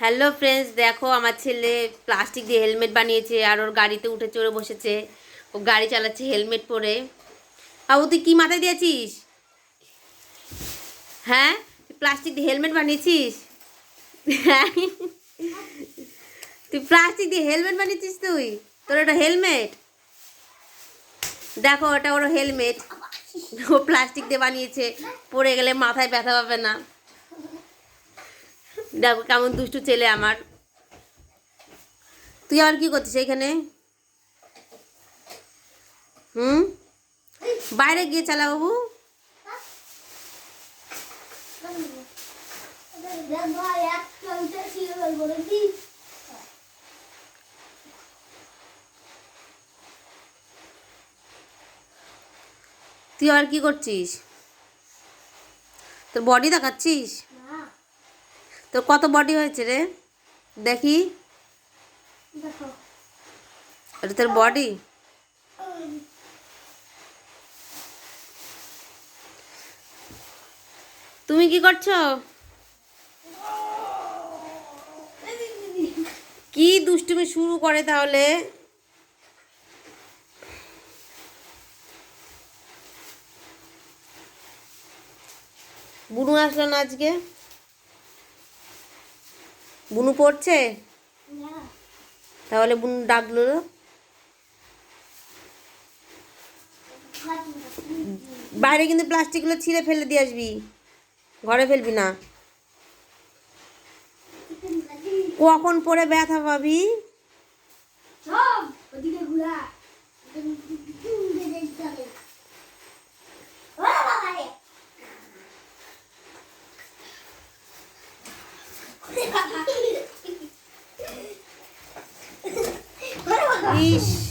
Hello friends দেখো, আমার ছেলে প্লাস্টিক দিয়ে হেলমেট বানিয়েছে আর ওর গাড়িতে উঠে চড়ে বসেছে। ও গাড়ি চালাচ্ছে হেলমেট পরে। বাবু, তুই কি মাথায় দিয়েছিস? হ্যাঁ? প্লাস্টিক দিয়ে হেলমেট বানিয়েছিস? তুই প্লাস্টিক দিয়ে হেলমেট বানিয়েছিস তুই? তোর ওটা হেলমেট দেখো, ওটা ওর হেলমেট ও প্লাস্টিক দিয়ে বানিয়েছে। পড়ে গেলে মাথায় ব্যথা পাবে না। দেখো কেমন দুষ্টু ছেলে আমার। তুই আর কি করছিস এখানে? হুম? বাইরে গিয়ে চালা বাবু। তুই আর কি করছিস? তোর বডি দেখাচ্ছিস? তোর কত বডি হয়েছে রে? দেখি। এটা তোর বডি তুমি কি করছ? কি দুষ্টুমি শুরু করে তাহলে? বুনু আসলো না আজকে? বুনু পড়ছে? তাহলে বুনু ডাকলো বাইরে কিন্তু প্লাস্টিকগুলো ছিঁড়ে ফেলে দিয়ে আসবি। ঘরে ফেলবি না। কখন পরে ব্যথা পাবি? Ixi.